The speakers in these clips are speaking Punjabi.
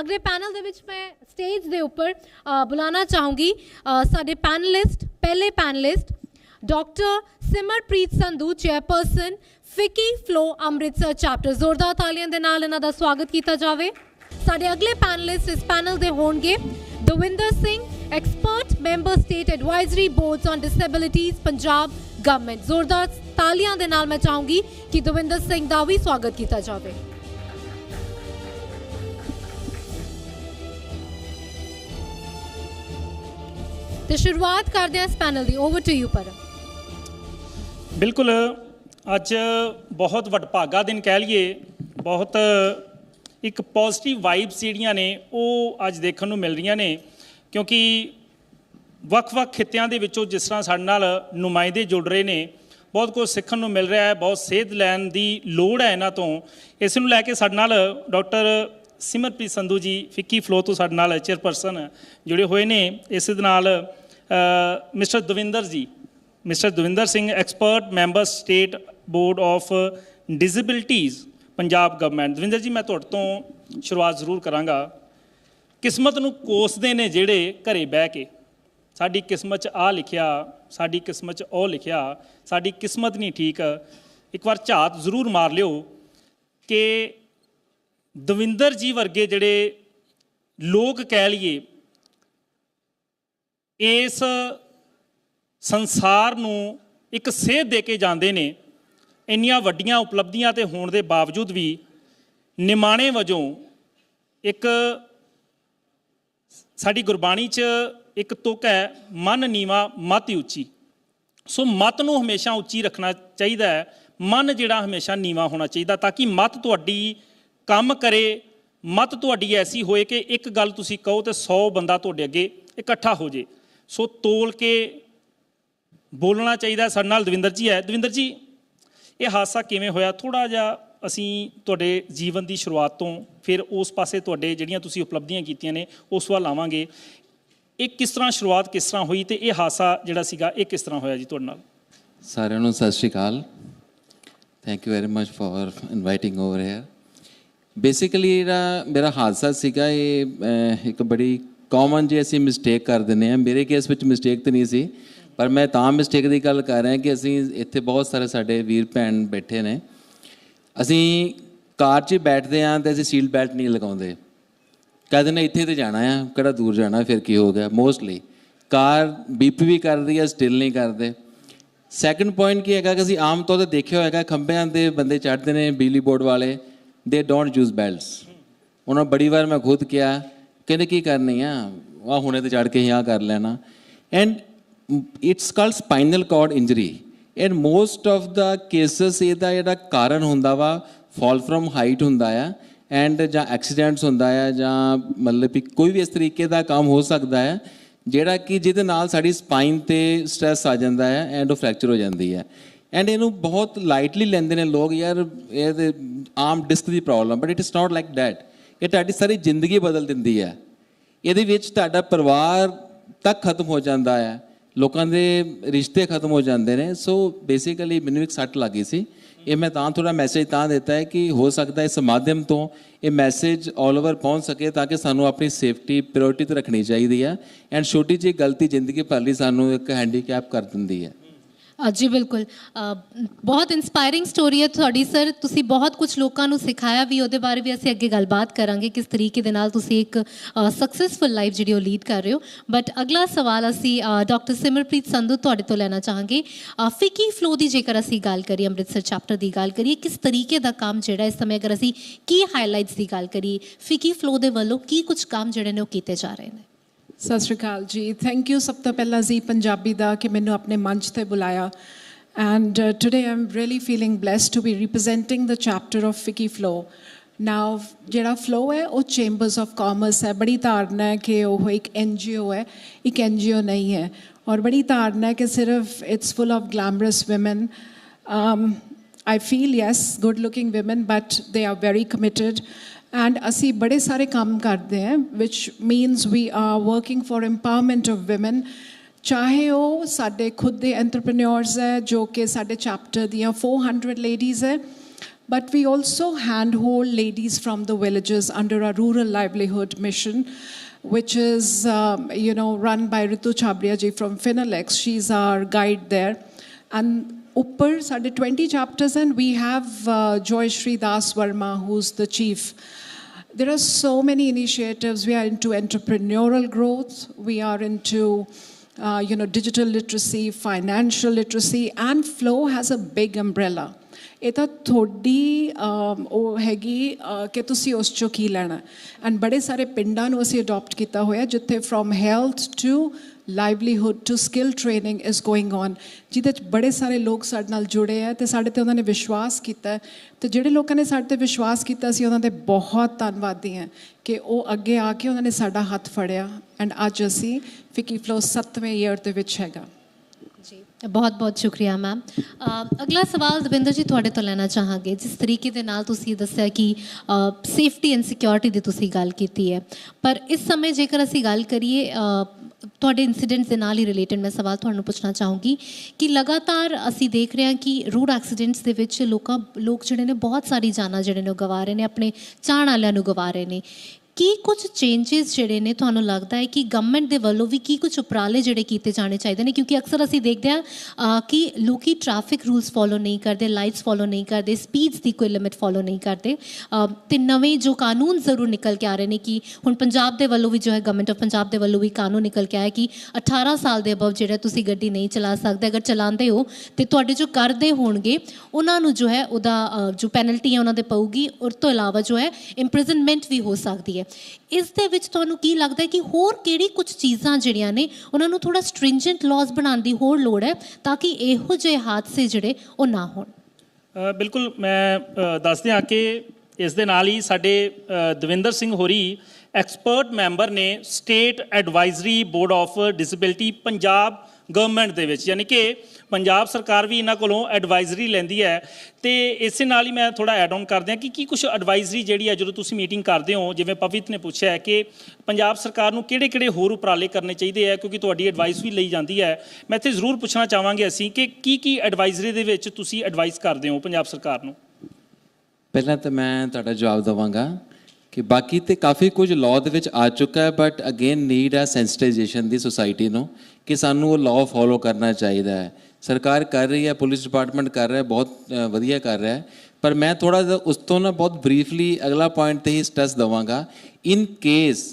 ਅਗਲੇ ਪੈਨਲ ਦੇ ਵਿੱਚ ਮੈਂ ਸਟੇਜ ਦੇ ਉੱਪਰ ਅ, ਬੁਲਾਉਣਾ ਚਾਹੂੰਗੀ। ਸਾਡੇ ਪੈਨਲਿਸਟ ਪਹਿਲੇ panelist doctor Simarpreet Sandhu chairperson FICCI FLO Amritsar chapter ਜ਼ੋਰਦਾਰ ਤਾਲੀਆਂ ਦੇ ਨਾਲ ਇਹਨਾਂ ਦਾ ਸਵਾਗਤ ਕੀਤਾ ਜਾਵੇ। ਸਾਡੇ ਅਗਲੇ ਪੈਨਲਿਸਟ ਇਸ ਪੈਨਲ ਦੇ ਹੋਣਗੇ Davinder Singh expert member state advisory boards on disabilities Punjab government ਜ਼ੋਰਦਾਰ ਤਾਲੀਆਂ ਦੇ ਨਾਲ ਮੈਂ ਚਾਹੂੰਗੀ ਕਿ ਦਵਿੰਦਰ ਸਿੰਘ ਦਾ ਵੀ ਸਵਾਗਤ ਕੀਤਾ ਜਾਵੇ। ਤੇ ਸ਼ੁਰੂਆਤ ਕਰਦੇ ਹਾਂ ਇਸ ਪੈਨਲ ਦੀ। ਓਵਰ ਟੂ ਯੂ ਪਰ ਬਿਲਕੁਲ, ਅੱਜ ਬਹੁਤ ਵਡਭਾਗਾ ਦਿਨ ਕਹਿ ਲਈਏ। ਬਹੁਤ ਇੱਕ ਪੋਜ਼ਿਟਿਵ ਵਾਈਬਸ ਜਿਹੜੀਆਂ ਨੇ, ਉਹ ਅੱਜ ਦੇਖਣ ਨੂੰ ਮਿਲ ਰਹੀਆਂ ਨੇ। ਕਿਉਂਕਿ ਵੱਖ-ਵੱਖ ਖਿੱਤਿਆਂ ਦੇ ਵਿੱਚੋਂ ਜਿਸ ਤਰ੍ਹਾਂ ਸਾਡੇ ਨਾਲ ਨੁਮਾਇੰਦੇ ਜੁੜ ਰਹੇ ਨੇ, ਬਹੁਤ ਕੁਝ ਸਿੱਖਣ ਨੂੰ ਮਿਲ ਰਿਹਾ ਹੈ, ਬਹੁਤ ਸੇਧ ਲੈਣ ਦੀ ਲੋੜ ਹੈ ਇਹਨਾਂ ਤੋਂ। ਇਸ ਨੂੰ ਲੈ ਕੇ ਸਾਡੇ ਨਾਲ ਡਾਕਟਰ ਸਿਮਰਪ੍ਰੀਤ ਸੰਧੂ ਜੀ, ਫਿੱਕੀ ਫਲੋ ਤੋਂ ਸਾਡੇ ਨਾਲ ਚੇਅਰਪਰਸਨ ਜੁੜੇ ਹੋਏ ਨੇ। ਇਸ ਦੇ ਨਾਲ mister Davinder ji, mister Davinder Singh expert member state board of disabilities Punjab government Davinder ji, ਮੈਂ ਤੁਹਾਡੇ ਤੋਂ ਸ਼ੁਰੂਆਤ ਜ਼ਰੂਰ ਕਰਾਂਗਾ। ਕਿਸਮਤ ਨੂੰ ਕੋਸਦੇ ਨੇ ਜਿਹੜੇ ਘਰੇ ਬਹਿ ਕੇ। ਸਾਡੀ ਕਿਸਮਤ 'ਚ ਆ ਲਿਖਿਆ, ਸਾਡੀ ਕਿਸਮਤ 'ਚ ਉਹ ਲਿਖਿਆ, ਸਾਡੀ ਕਿਸਮਤ ਨਹੀਂ ਠੀਕ। ਇੱਕ ਵਾਰ ਝਾਤ ਜ਼ਰੂਰ ਮਾਰ ਲਿਓ ਕਿ ਦਵਿੰਦਰ ਜੀ ਵਰਗੇ ਜਿਹੜੇ ਲੋਕ ਕਹਿ ਲਈਏ ਇਸ ਸੰਸਾਰ ਨੂੰ ਇੱਕ ਸੇਧ ਦੇ ਕੇ ਜਾਂਦੇ ਨੇ, ਇੰਨੀਆਂ ਵੱਡੀਆਂ ਉਪਲਬਧੀਆਂ ਤੇ ਹੋਣ ਦੇ ਬਾਵਜੂਦ ਵੀ ਨਿਮਾਣੇ ਵਜੋਂ ਇੱਕ ਸਾਡੀ ਗੁਰਬਾਣੀ 'ਚ ਇੱਕ ਤੁਕ ਹੈ, ਮਨ ਨੀਵਾ, ਮਤ ਹੀ ਉੱਚੀ। ਸੋ ਮਤ ਨੂੰ ਹਮੇਸ਼ਾ ਉੱਚੀ ਰੱਖਣਾ ਚਾਹੀਦਾ ਹੈ, ਮਨ ਜਿਹੜਾ ਹਮੇਸ਼ਾ ਨੀਵਾ ਹੋਣਾ ਚਾਹੀਦਾ ਤਾਂ ਕਿ ਮਤ ਤੁਹਾਡੀ ਕੰਮ ਕਰੇ, ਮਤ ਤੁਹਾਡੀ ਐਸੀ ਹੋਏ ਕਿ ਇੱਕ ਗੱਲ ਤੁਸੀਂ ਕਹੋ ਤੇ 100 ਬੰਦਾ ਤੁਹਾਡੇ ਅੱਗੇ ਇਕੱਠਾ ਹੋ ਜੇ। ਸੋ ਤੋਲ ਕੇ ਬੋਲਣਾ ਚਾਹੀਦਾ ਸਾਡੇ ਨਾਲ ਦਵਿੰਦਰ ਜੀ ਹੈ। ਦਵਿੰਦਰ ਜੀ, ਇਹ ਹਾਦਸਾ ਕਿਵੇਂ ਹੋਇਆ? ਥੋੜਾ ਜਿਹਾ ਅਸੀਂ ਤੁਹਾਡੇ ਜੀਵਨ ਦੀ ਸ਼ੁਰੂਆਤ ਤੋਂ ਫਿਰ ਉਸ ਪਾਸੇ ਤੁਹਾਡੇ ਜਿਹੜੀਆਂ ਤੁਸੀਂ ਉਪਲਬਧੀਆਂ ਕੀਤੀਆਂ ਨੇ, ਉਸ ਵੱਲ ਆਵਾਂਗੇ। ਇਹ ਕਿਸ ਤਰ੍ਹਾਂ ਸ਼ੁਰੂਆਤ ਕਿਸ ਤਰ੍ਹਾਂ ਹੋਈ ਤੇ ਇਹ ਹਾਦਸਾ ਜਿਹੜਾ ਸੀਗਾ, ਇਹ ਕਿਸ ਤਰ੍ਹਾਂ ਹੋਇਆ ਜੀ ਤੁਹਾਡੇ ਨਾਲ? ਸਾਰਿਆਂ ਨੂੰ ਸਤਿ ਸ਼੍ਰੀ ਅਕਾਲ। Thank you very much for inviting over here basically ਜਿਹੜਾ ਮੇਰਾ ਹਾਦਸਾ ਸੀਗਾ, ਇਹ ਇੱਕ ਬੜੀ ਕਾਮਨ ਜੇ ਅਸੀਂ ਮਿਸਟੇਕ ਕਰ ਦਿੰਦੇ ਆ ਮੇਰੇ ਕੇਸ ਵਿੱਚ ਮਿਸਟੇਕ ਤਾਂ ਨਹੀਂ ਸੀ, ਪਰ ਮੈਂ ਤਾਂ ਮਿਸਟੇਕ ਦੀ ਗੱਲ ਕਰ ਰਿਹਾ ਕਿ ਅਸੀਂ ਇੱਥੇ ਬਹੁਤ ਸਾਰੇ ਸਾਡੇ ਵੀਰ ਭੈਣ ਬੈਠੇ ਨੇ। ਅਸੀਂ ਕਾਰ 'ਚ ਬੈਠਦੇ ਆਂ ਤੇ ਅਸੀਂ ਸੀਟ ਬੈਲਟ ਨਹੀਂ ਲਗਾਉਂਦੇ। ਕਹਿੰਦੇ ਨੇ ਇੱਥੇ ਤੇ ਜਾਣਾ ਆ, ਕਿਹੜਾ ਦੂਰ ਜਾਣਾ, ਫਿਰ ਕੀ ਹੋ ਗਿਆ? ਮੋਸਟਲੀ ਕਾਰ ਬੀਪ ਵੀ ਕਰਦੀ ਹੈ ਸਟਿਲ ਨਹੀਂ ਕਰਦੇ। ਸੈਕੰਡ ਪੁਆਇੰਟ ਕੀ ਹੈਗਾ ਕਿ ਅਸੀਂ ਆਮ ਤੌਰ ਤੇ ਦੇਖਿਆ ਹੋਏਗਾ ਖੰਭਿਆਂ ਦੇ ਬੰਦੇ ਚੜ੍ਹਦੇ ਨੇ, ਬਿਜਲੀ ਬੋਰਡ ਵਾਲੇ ਦੇ ਡੋਨਟ ਯੂਜ਼ ਬੈਲਟਸ ਉਹਨਾਂ ਬੜੀ ਵਾਰ ਮੈਂ ਖੁਦ ਕਿਹਾ ਕਹਿੰਦੇ ਕੀ ਕਰਨੀ ਆ? ਆ ਹੁਣੇ ਤੇ ਚੜ੍ਹ ਕੇ ਹੀ ਆ ਕਰ ਲੈਣਾ। And it's called spinal cord injury and most of the cases ਇਹਦਾ ਜਿਹੜਾ ਕਾਰਨ ਹੁੰਦਾ ਵਾ ਫਾਲ ਫਰਮ ਹਾਈਟ ਹੁੰਦਾ ਆ ਐਂਡ ਜਾਂ ਐਕਸੀਡੈਂਟਸ ਹੁੰਦਾ ਆ, ਜਾਂ ਮਤਲਬ ਕਿ ਕੋਈ ਵੀ ਇਸ ਤਰੀਕੇ ਦਾ ਕੰਮ ਹੋ ਸਕਦਾ ਹੈ ਜਿਹੜਾ ਕਿ ਜਿਹਦੇ ਨਾਲ ਸਾਡੀ ਸਪਾਈਨ ਤੇ ਸਟ੍ਰੈਸ ਆ ਜਾਂਦਾ ਹੈ ਐਂਡ ਉਹ ਫ੍ਰੈਕਚਰ ਹੋ ਜਾਂਦੀ ਹੈ ਐਂਡ ਇਹਨੂੰ ਬਹੁਤ ਲਾਈਟਲੀ ਲੈਂਦੇ ਨੇ ਲੋਕ, ਯਾਰ ਇਹ ਆਮ disc the problem but it is not like that ਇਹ ਤੁਹਾਡੀ ਸਾਰੀ ਜ਼ਿੰਦਗੀ ਬਦਲ ਦਿੰਦੀ ਹੈ। ਇਹਦੇ ਵਿੱਚ ਤੁਹਾਡਾ ਪਰਿਵਾਰ ਤੱਕ ਖਤਮ ਹੋ ਜਾਂਦਾ ਹੈ। ਲੋਕਾਂ ਦੇ ਰਿਸ਼ਤੇ ਖਤਮ ਹੋ ਜਾਂਦੇ ਨੇ। ਸੋ ਬੇਸਿਕਲੀ ਮੈਨੂੰ ਇੱਕ ਸੱਟ ਲੱਗੀ ਸੀ। ਇਹ ਮੈਂ ਤਾਂ ਥੋੜਾ ਮੈਸੇਜ ਤਾਂ ਦਿੱਤਾ ਹੈ ਕਿ ਹੋ ਸਕਦਾ ਇਸ ਮਾਧਿਅਮ ਤੋਂ ਇਹ ਮੈਸੇਜ 올 ਓਵਰ ਪਹੁੰਚ ਸਕੇ ਤਾਂ ਕਿ ਸਾਨੂੰ ਆਪਣੀ ਸੇਫਟੀ ਪ੍ਰਾਇੋਰਟੀ ਤੇ ਰੱਖਣੀ ਚਾਹੀਦੀ ਹੈ। ਐਂਡ ਛੋਟੀ ਜਿਹੀ ਗਲਤੀ ਜ਼ਿੰਦਗੀ ਭਰ ਲਈ ਸਾਨੂੰ ਇੱਕ ਹੈਂਡੀਕੈਪ ਕਰ ਦਿੰਦੀ ਹੈ। ਜੀ ਬਿਲਕੁਲ। ਬਹੁਤ ਇਨਸਪਾਇਰਿੰਗ ਸਟੋਰੀ ਹੈ ਤੁਹਾਡੀ ਸਰ ਤੁਸੀਂ ਬਹੁਤ ਕੁਝ ਲੋਕਾਂ ਨੂੰ ਸਿਖਾਇਆ ਵੀ ਉਹਦੇ ਬਾਰੇ ਵੀ ਅਸੀਂ ਅੱਗੇ ਗੱਲਬਾਤ ਕਰਾਂਗੇ ਕਿਸ ਤਰੀਕੇ ਦੇ ਨਾਲ ਤੁਸੀਂ ਇੱਕ ਸਕਸੈਸਫੁਲ ਲਾਈਫ ਜਿਹੜੀ ਉਹ ਲੀਡ ਕਰ ਰਹੇ ਹੋ। ਬਟ ਅਗਲਾ ਸਵਾਲ ਅਸੀਂ ਡਾਕਟਰ ਸਿਮਰਪ੍ਰੀਤ ਸੰਧੂ ਤੁਹਾਡੇ ਤੋਂ ਲੈਣਾ ਚਾਹਾਂਗੇ। ਅ, ਫਿਕੀ ਫਲੋ ਦੀ ਜੇਕਰ ਅਸੀਂ ਗੱਲ ਕਰੀਏ ਅੰਮ੍ਰਿਤਸਰ ਚੈਪਟਰ ਦੀ ਗੱਲ ਕਰੀਏ ਕਿਸ ਤਰੀਕੇ ਦਾ ਕੰਮ ਜਿਹੜਾ ਇਸ ਸਮੇਂ ਅਗਰ ਅਸੀਂ ਕੀ ਹਾਈਲਾਈਟਸ ਦੀ ਗੱਲ ਕਰੀਏ ਫਿਕੀ ਫਲੋ ਦੇ ਵੱਲੋਂ ਕੀ ਕੁਝ ਕੰਮ ਜਿਹੜੇ ਨੇ ਉਹ ਕੀਤੇ ਜਾ ਰਹੇ ਨੇ? ਸਤਿ ਸ਼੍ਰੀ ਅਕਾਲ ਜੀ। ਥੈਂਕ ਯੂ ਸਭ ਤੋਂ ਪਹਿਲਾਂ ਜੀ ਪੰਜਾਬੀ ਦਾ ਕਿ ਮੈਨੂੰ ਆਪਣੇ ਮੰਚ ਤੇ ਬੁਲਾਇਆ। And today I am really feeling blessed to be representing the chapter of FICCI FLO now ਜਿਹੜਾ ਫਲੋ ਹੈ ਉਹ ਚੈਂਬਰਸ ਆਫ ਕਾਮਰਸ ਹੈ। ਬੜੀ ਧਾਰਨਾ ਹੈ ਕਿ ਉਹ ਇੱਕ ਐਨਜੀਓ ਹੈ ਇੱਕ ਐਨਜੀਓ ਨਹੀਂ ਹੈ। ਔਰ ਬੜੀ ਧਾਰਨਾ ਹੈ ਕਿ ਸਿਰਫ it's full of glamorous women. Um, I feel yes, good looking women, but they are very committed. And ਅਸੀਂ ਬੜੇ ਸਾਰੇ ਕੰਮ ਕਰਦੇ ਹਾਂ which means we are working for empowerment of women. ਚਾਹੇ ਉਹ ਸਾਡੇ ਖੁਦ ਦੇ ਐਂਟਰਪ੍ਰੀਨਿਓਰਸ ਹੈ ਜੋ ਕਿ ਸਾਡੇ ਚੈਪਟਰ ਦੀਆਂ 400 ਲੇਡੀਜ਼ ਹੈ But we also handhold ladies from the villages under our rural livelihood mission, which is, um, you know, run by Ritu Chabria ji from Finalex. She's our guide there. And upper ਸਾਡੇ 20 chapters and we have uh, Joy Shri Das Verma, who's the chief. There are so many initiatives. We are into entrepreneurial growth. We are into, uh, you know, digital literacy, financial literacy, and Flow has a big umbrella. ਇਹ ਤਾਂ ਤੁਹਾਡੀ ਅਮ, ਉਹ ਹੈਗੀ ਅ, ਕਿ ਤੁਸੀਂ ਉਸ ਚੋਂ ਕੀ ਲੈਣਾ ਐਂਡ ਬੜੇ ਸਾਰੇ ਪਿੰਡਾਂ ਨੂੰ ਅਸੀਂ ਅਡਾਪਟ ਕੀਤਾ ਹੋਇਆ ਜਿੱਥੇ from health to livelihood to skill training is going on ਜਿਹਦੇ ਚ ਬੜੇ ਸਾਰੇ ਲੋਕ ਸਾਡੇ ਨਾਲ ਜੁੜੇ ਆ ਤੇ ਸਾਡੇ ਤੇ ਉਹਨਾਂ ਨੇ ਵਿਸ਼ਵਾਸ ਕੀਤਾ ਹੈ। ਤੇ ਜਿਹੜੇ ਲੋਕਾਂ ਨੇ ਸਾਡੇ ਤੇ ਵਿਸ਼ਵਾਸ ਕੀਤਾ ਸੀ, ਉਹਨਾਂ ਦੇ ਬਹੁਤ ਧੰਨਵਾਦੀ ਹਾਂ ਕਿ ਉਹ ਅੱਗੇ ਆ ਕੇ ਉਹਨਾਂ ਨੇ ਸਾਡਾ ਹੱਥ ਫੜਿਆ। ਐਂਡ ਅੱਜ ਅਸੀਂ ਫਿਕੀ ਫਲੋ 7ਵੇਂ ਈਅਰ ਦੇ ਵਿੱਚ ਹੈਗਾ। ਜੀ, ਬਹੁਤ ਬਹੁਤ ਸ਼ੁਕਰੀਆ ਮੈਮ ਅਗਲਾ ਸਵਾਲ ਦਵਿੰਦਰ ਜੀ ਤੁਹਾਡੇ ਤੋਂ ਲੈਣਾ ਚਾਹਾਂਗੇ। ਜਿਸ ਤਰੀਕੇ ਦੇ ਨਾਲ ਤੁਸੀਂ ਦੱਸਿਆ ਕਿ ਸੇਫਟੀ ਐਂਡ ਸਿਕਿਉਰਿਟੀ ਦੀ ਤੁਸੀਂ ਗੱਲ ਕੀਤੀ ਹੈ। ਪਰ ਇਸ ਸਮੇਂ ਜੇਕਰ ਅਸੀਂ ਗੱਲ ਕਰੀਏ ਤੁਹਾਡੇ ਇਨਸੀਡੈਂਟਸ ਦੇ ਨਾਲ ਹੀ ਰਿਲੇਟਡ ਮੈਂ ਸਵਾਲ ਤੁਹਾਨੂੰ ਪੁੱਛਣਾ ਚਾਹੂੰਗੀ ਕਿ ਲਗਾਤਾਰ ਅਸੀਂ ਦੇਖ ਰਹੇ ਹਾਂ ਕਿ ਰੋਡ ਐਕਸੀਡੈਂਟਸ ਦੇ ਵਿੱਚ ਲੋਕਾਂ, ਲੋਕ ਜਿਹੜੇ ਨੇ ਬਹੁਤ ਸਾਰੀ ਜਾਨਾਂ ਜਿਹੜੇ ਨੇ ਉਹ ਗਵਾ ਰਹੇ ਨੇ, ਆਪਣੇ ਚਾਹਣ ਵਾਲਿਆਂ ਨੂੰ ਗਵਾ ਰਹੇ ਨੇ। ਕੀ ਕੁਝ ਚੇਂਜਸ ਜਿਹੜੇ ਨੇ ਤੁਹਾਨੂੰ ਲੱਗਦਾ ਹੈ ਕਿ ਗਵਰਨਮੈਂਟ ਦੇ ਵੱਲੋਂ ਵੀ ਕੀ ਕੁਝ ਉਪਰਾਲੇ ਜਿਹੜੇ ਕੀਤੇ ਜਾਣੇ ਚਾਹੀਦੇ ਨੇ? ਕਿਉਂਕਿ ਅਕਸਰ ਅਸੀਂ ਦੇਖਦੇ ਹਾਂ ਕਿ ਲੋਕੀ ਟ੍ਰੈਫਿਕ ਰੂਲਸ ਫੋਲੋ ਨਹੀਂ ਕਰਦੇ ਲਾਈਟਸ ਫੋਲੋ ਨਹੀਂ ਕਰਦੇ ਸਪੀਡਸ ਦੀ ਕੋਈ ਲਿਮਿਟ ਫੋਲੋ ਨਹੀਂ ਕਰਦੇ। ਅ, ਤੇ ਨਵੇਂ ਜੋ ਕਾਨੂੰਨ ਜ਼ਰੂਰ ਨਿਕਲ ਕੇ ਆ ਰਹੇ ਨੇ ਕਿ ਹੁਣ ਪੰਜਾਬ ਦੇ ਵੱਲੋਂ ਵੀ ਜੋ ਹੈ ਗਵਰਨਮੈਂਟ ਆਫ ਪੰਜਾਬ ਦੇ ਵੱਲੋਂ ਵੀ ਕਾਨੂੰਨ ਨਿਕਲ ਕੇ ਆਇਆ ਕਿ 18 ਸਾਲ ਦੇ ਅਬਵ ਜਿਹੜਾ ਤੁਸੀਂ ਗੱਡੀ ਨਹੀਂ ਚਲਾ ਸਕਦੇ ਅਗਰ ਚਲਾਉਂਦੇ ਹੋ ਤੇ ਤੁਹਾਡੇ ਜੋ ਕਰਦੇ ਹੋਣਗੇ ਉਹਨਾਂ ਨੂੰ ਜੋ ਹੈ ਉਹਦਾ ਜੋ ਪੈਨਲਟੀ ਹੈ ਉਹਨਾਂ ਦੇ ਪਊਗੀ ਔਰ ਤੋਂ ਇਲਾਵਾ ਜੋ ਹੈ ਇੰਪ੍ਰਿਜ਼ਨਮੈਂਟ ਵੀ ਹੋ ਸਕਦੀ ਹੈ। ਇਸ ਦੇ ਵਿੱਚ ਤੁਹਾਨੂੰ ਕੀ ਲੱਗਦਾ ਹੈ ਕਿ ਹੋਰ ਕਿਹੜੀ ਕੁਝ ਚੀਜ਼ਾਂ ਜਿਹੜੀਆਂ ਨੇ ਉਹਨਾਂ ਨੂੰ ਥੋੜਾ ਸਟ੍ਰਿੰਜੈਂਟ ਲਾਜ਼ ਬਣਾਉਣ ਦੀ ਹੋਰ ਲੋੜ ਹੈ ਤਾਂ ਕਿ ਇਹੋ ਜਿਹੇ ਹਾਦਸੇ ਜਿਹੜੇ ਉਹ ਨਾ ਹੋਣ? ਬਿਲਕੁਲ ਮੈਂ ਅ, ਦੱਸ ਕਿ ਇਸ ਦੇ ਨਾਲ ਹੀ ਸਾਡੇ ਦਵਿੰਦਰ ਸਿੰਘ ਹੋਰੀ ਐਕਸਪਰਟ ਮੈਂਬਰ ਨੇ state advisory board of disability Punjab government ਦੇ ਵਿੱਚ। ਯਾਨੀ ਕਿ ਪੰਜਾਬ ਸਰਕਾਰ ਵੀ ਇਹਨਾਂ ਕੋਲੋਂ ਐਡਵਾਈਜ਼ਰੀ ਲੈਂਦੀ ਹੈ। ਤੇ ਇਸੇ ਨਾਲ ਹੀ ਮੈਂ ਥੋੜਾ ਐਡ ਆਨ ਕਰ ਦਿਆਂ ਕਿ ਕੀ ਕੁਝ ਐਡਵਾਈਜ਼ਰੀ ਜਿਹੜੀ ਹੈ, ਜਦੋਂ ਤੁਸੀਂ ਮੀਟਿੰਗ ਕਰਦੇ ਹੋ, ਜਿਵੇਂ ਪਵਿੱਤ ਨੇ ਪੁੱਛਿਆ ਹੈ ਕਿ ਪੰਜਾਬ ਸਰਕਾਰ ਨੂੰ ਕਿਹੜੇ-ਕਿਹੜੇ ਹੋਰ ਉਪਰਾਲੇ ਕਰਨੇ ਚਾਹੀਦੇ ਆ ਕਿਉਂਕਿ ਤੁਹਾਡੀ ਐਡਵਾਈਸ ਵੀ ਲਈ ਜਾਂਦੀ ਹੈ। ਮੈਂ ਇੱਥੇ ਜ਼ਰੂਰ ਪੁੱਛਣਾ ਚਾਹਾਂਗੇ ਅਸੀਂ ਕਿ ਕੀ ਕੀ ਐਡਵਾਈਜ਼ਰੀ ਦੇ ਵਿੱਚ ਤੁਸੀਂ ਐਡਵਾਈਸ ਕਰਦੇ ਹੋ ਪੰਜਾਬ ਸਰਕਾਰ ਨੂੰ? ਪਹਿਲਾਂ ਤਾਂ ਮੈਂ ਤੁਹਾਡਾ ਜਵਾਬ ਦਵਾਂਗਾ ਕਿ ਬਾਕੀ ਤੇ ਕਾਫੀ ਕੁਝ ਲਾਅ ਦੇ ਵਿੱਚ ਆ ਚੁੱਕਾ ਹੈ ਬਟ ਅਗੇਨ ਨੀਡ ਹੈ ਸੈਂਸਿਟਾਈਜੇਸ਼ਨ ਦੀ ਸੋਸਾਇਟੀ ਨੂੰ। ਕਿ ਸਾਨੂੰ ਉਹ ਲਾਅ ਫੋਲੋ ਕਰਨਾ ਚਾਹੀਦਾ ਹੈ। ਸਰਕਾਰ ਕਰ ਰਹੀ ਹੈ ਪੁਲਿਸ ਡਿਪਾਰਟਮੈਂਟ ਕਰ ਰਿਹਾ ਬਹੁਤ ਵਧੀਆ ਕਰ ਰਿਹਾ ਪਰ ਮੈਂ ਥੋੜਾ ਜਿਹਾ ਉਸ ਤੋਂ ਨਾ ਬਹੁਤ ਬਰੀਫਲੀ ਅਗਲਾ ਪੁਆਇੰਟ ਤੇ ਹੀ ਸਟ੍ਰੈਸ ਦਵਾਂਗਾ। ਇਨ ਕੇਸ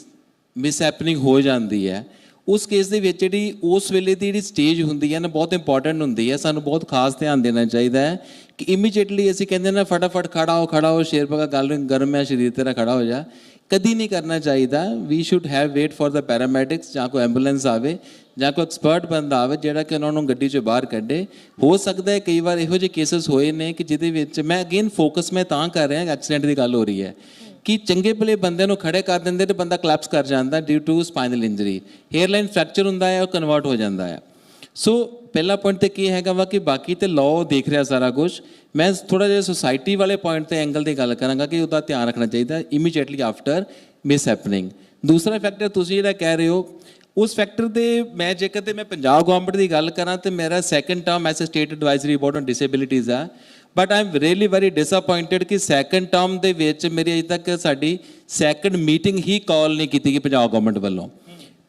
ਮਿਸ ਹੈਪਨਿੰਗ ਹੋ ਜਾਂਦੀ ਹੈ, ਉਸ ਕੇਸ ਦੇ ਵਿੱਚ ਜਿਹੜੀ ਉਸ ਵੇਲੇ ਦੀ ਜਿਹੜੀ ਸਟੇਜ ਹੁੰਦੀ ਹੈ ਨਾ, ਬਹੁਤ ਇੰਪੋਰਟੈਂਟ ਹੁੰਦੀ ਹੈ। ਸਾਨੂੰ ਬਹੁਤ ਖਾਸ ਧਿਆਨ ਦੇਣਾ ਚਾਹੀਦਾ ਹੈ ਕਿ ਇਮੀਡੀਏਟਲੀ ਅਸੀਂ ਕਹਿੰਦੇ ਨਾ, ਫਟਾਫਟ ਖੜਾ ਹੋ ਖੜਾ ਹੋ, ਸ਼ੇਰ ਪਗਾ ਗੱਲ ਗਰਮ ਹੈ, ਸਰੀਰ ਤੇਰਾ ਖੜਾ ਹੋ ਜਾ। ਕਦੀ ਨਹੀਂ ਕਰਨਾ ਚਾਹੀਦਾ। We should have wait for the paramedics ਜਾਂ ਕੋਈ ਐਂਬੂਲੈਂਸ ਆਵੇ। ਜਾਂ ਕੋਈ ਐਕਸਪਰਟ ਬੰਦਾ ਆਵੇ ਜਿਹੜਾ ਕਿ ਉਹਨਾਂ ਨੂੰ ਗੱਡੀ ਚੋਂ ਬਾਹਰ ਕੱਢੇ, ਹੋ ਸਕਦਾ ਹੈ ਕਈ ਵਾਰ ਇਹੋ ਜਿਹੇ ਕੇਸਸ ਹੋਏ ਨੇ ਕਿ ਜਿਹਦੇ ਵਿੱਚ ਮੈਂ ਅਗੇਨ ਫੋਕਸ ਮੈਂ ਤਾਂ ਕਰ ਰਿਹਾ ਐਕਸੀਡੈਂਟ ਦੀ ਗੱਲ ਹੋ ਰਹੀ ਹੈ। ਕਿ ਚੰਗੇ ਭਲੇ ਬੰਦੇ ਨੂੰ ਖੜੇ ਕਰ ਦਿੰਦੇ ਤੇ ਬੰਦਾ ਕਲੈਪਸ ਕਰ ਜਾਂਦਾ due to spinal injury hairline fracture ਹੁੰਦਾ ਹੈ, ਉਹ ਕਨਵਰਟ ਹੋ ਜਾਂਦਾ ਹੈ। ਸੋ ਪਹਿਲਾ ਪੁਆਇੰਟ ਤੇ ਕੀ ਹੈਗਾ ਵਾ ਕਿ ਬਾਕੀ ਤੇ ਲਾਅ ਦੇਖ ਰਿਹਾ ਸਾਰਾ ਕੁਝ ਮੈਂ ਥੋੜਾ ਜਿਹਾ ਸੁਸਾਇਟੀ ਵਾਲੇ ਪੁਆਇੰਟ ਤੇ ਐਂਗਲ ਤੇ ਗੱਲ ਕਰਾਂਗਾ ਕਿ ਉਹਦਾ ਧਿਆਨ ਰੱਖਣਾ ਚਾਹੀਦਾ ਇਮੀਡੀਏਟਲੀ ਆਫਟਰ ਮਿਸ ਹੈਪਨਿੰਗ ਦੂਸਰਾ ਫੈਕਟਰ ਤੁਸੀਂ ਜਿਹੜਾ ਕਹਿ ਰਹੇ ਹੋ ਉਸ ਫੈਕਟਰ ਦੇ ਮੈਂ ਜੇਕਰ ਤੇ ਮੈਂ ਪੰਜਾਬ ਗਵਰਨਮੈਂਟ ਦੀ ਗੱਲ ਕਰਾਂ ਤੇ ਮੇਰਾ second term as state advisory board on disabilities ਆ but I am really very disappointed ਕਿ ਸੈਕੰਡ ਟਰਮ ਦੇ ਵਿੱਚ ਮੇਰੀ ਅਜੇ ਤੱਕ ਸਾਡੀ ਸੈਕੰਡ ਮੀਟਿੰਗ ਹੀ ਕਾਲ ਨਹੀਂ ਕੀਤੀ ਗਈ ਪੰਜਾਬ ਗਵਰਨਮੈਂਟ ਵੱਲੋਂ